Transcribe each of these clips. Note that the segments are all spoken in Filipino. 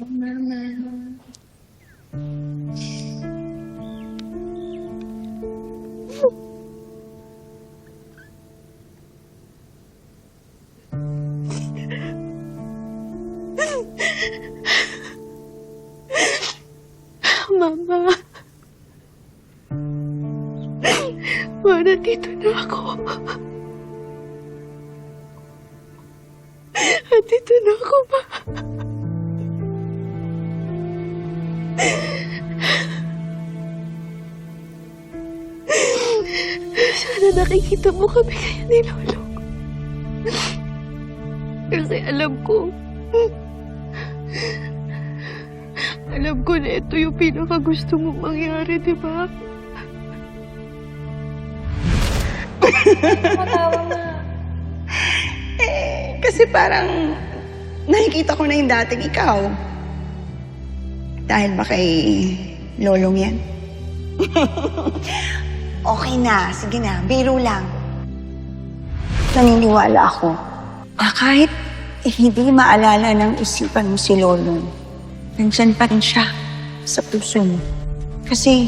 Mama. Ma, nandito na ako. Nandito na ako, Ma. Sana nakikita mo kami kaya ni Lolo. Kasi alam ko, alam ko na ito yung pinaka gusto mong mangyari, di ba? Kasi parang nakikita ko na yung dating ikaw. Dahil ba kay lolong yan? okay na, sige na, biro lang. Naniniwala ako na kahit hindi maalala ng isipan mo si lolong, nandyan pa rin siya sa puso mo. Kasi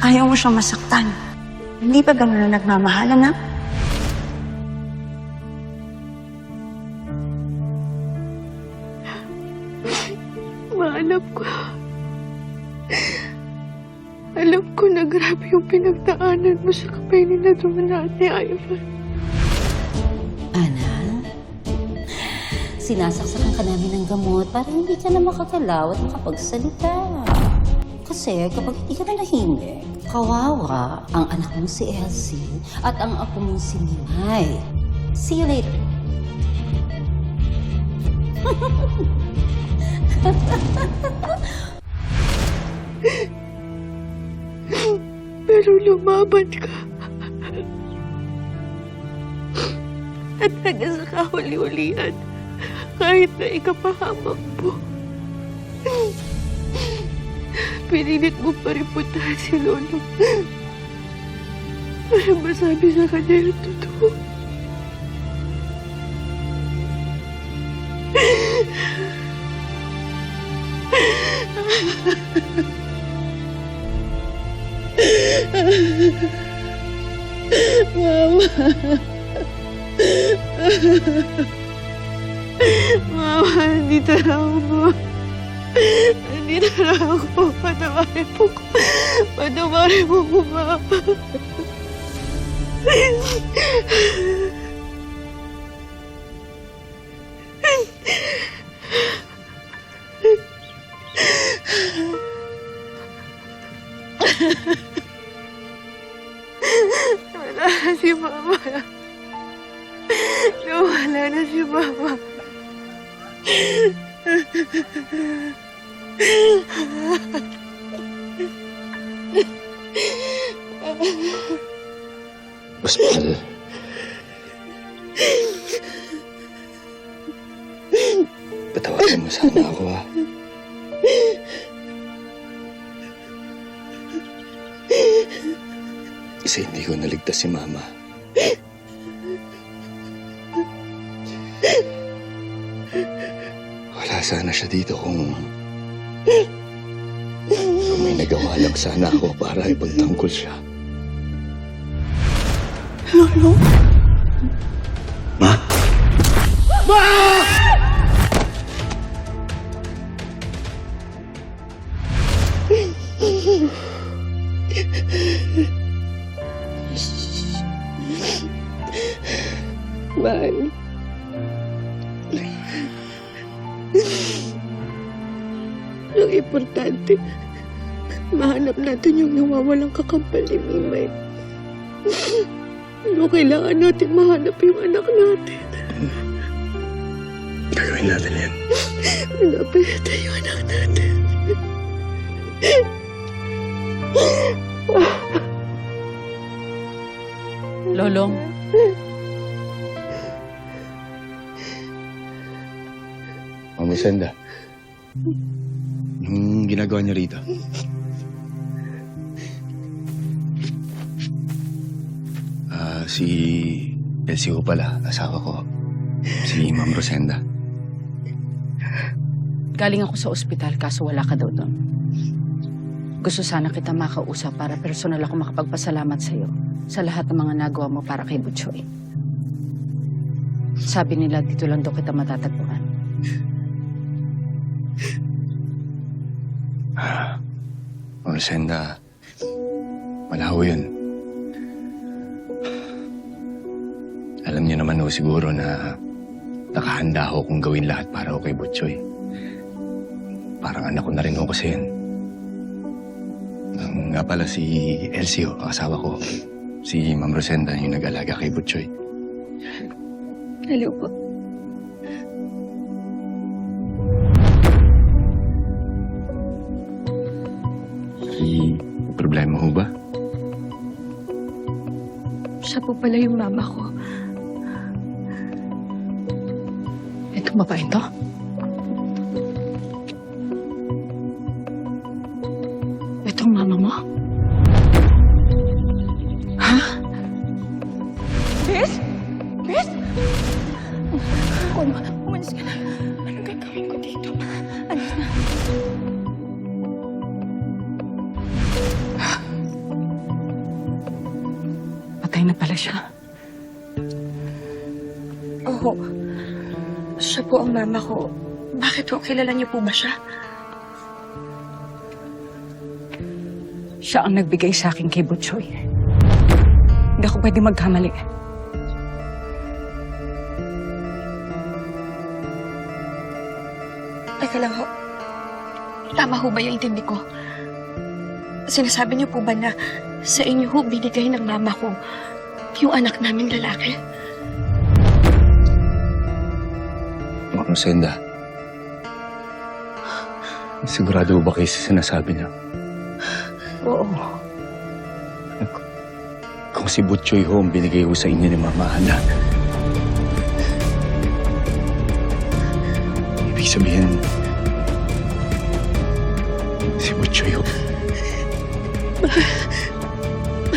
ayaw mo siyang masaktan. Hindi ba ganun na nagmamahala na? Maalam ko. Yung pinagdaanan mo sa kapay ni Naduna at ni Ivan. Ana, sinasaksakan ka namin ng gamot para hindi ka na makagalaw at makapagsalita. Kasi kapag hindi ka na nahimik, kawawa ang anak mo si Elsie at ang apo mo si Mimay. See you later. Pero lumaban ka. At hanggang sa kahuli-hulihan, kahit na ikapahamak mo, pinilit mo pa rin puntahan si Lolo. Para masabi sa kanya yung totoo. Mama, nandito na ako. Nandito na ako. Patawarin mo ko. Patawarin mo ko, Mama. Wala na si Mama. Nawala na si Mama. Mas mahal. Patawarin mo sana ako, ha? Kasi hindi ko naligtas si Mama. Wala sana siya dito kung... Kung may nagawa lang sana ako para ipagtanggol siya. Lolo? Ma? Ang importante, mahanap natin yung nawawalang kakampal ni Mimay. Pero kailangan natin mahanap yung anak natin. Gagawin natin yan. Hanapin natin yung anak natin. Lolong, Mama Senda. Anong ginagawa niyo rito? Ah, si Elsie ko pala, asawa ko. Si Ma'am Rosenda. Galing ako sa ospital kaso wala ka daw doon. Gusto sana kita makausap para personal ako makapagpasalamat sa'yo sa lahat ng mga nagawa mo para kay Butchoy. Sabi nila dito lang daw kita matatagpuan. O, Senda, malaho yun. Alam niyo naman ho siguro na nakahanda ho kung gawin lahat para ho kay Butchoy. Parang anak ko na rin ho kasi yan. Ang nga pala si Elsie ho, ang ko. Si Ma'am Rosenda yung nag-alaga kay Butchoy. Hello po. Po pala yung mama ko. Itong babae to? Itong mama mo? Ha? Chris? Chris? Um, umalis ka na. Anong gagawin ko dito? Alis na. Na pala siya. Oo. Siya po ang mama ko. Bakit po? Kilala niyo po ba siya? Siya ang nagbigay sa akin kay Butchoy. Hindi ako pwede magkamali. Teka lang ho. Tama ho ba yung intindi ko? Sinasabi niyo po ba na sa inyo ho binigay ng mama ko yung anak namin lalaki? Ma'am Rosenda, sigurado ba kayo sa sinasabi niyo? Oo. Kung si Butchoy ho ang binigay ho sa inyo ni Mama Ana. Ibig sabihin, si Butchoy ho.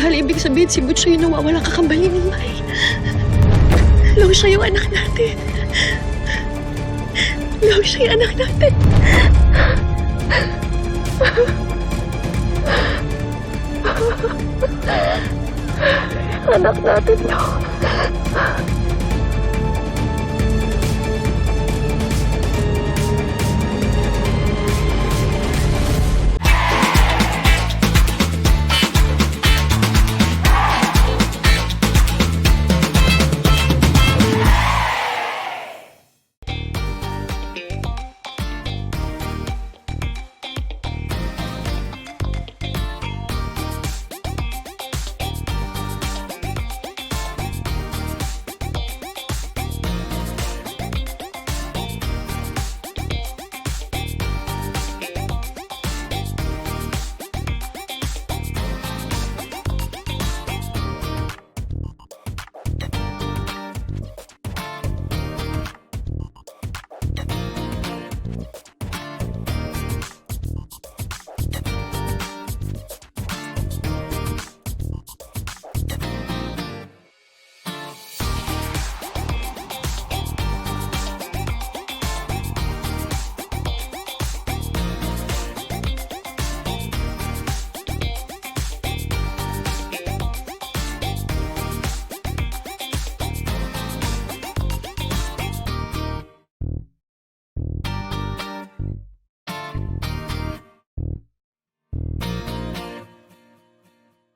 Mahal, ibig sabihin si Butchoy yung nawawalang kakambali ng May. Long siya yung anak natin. Long siya yung anak natin. anak natin, Long.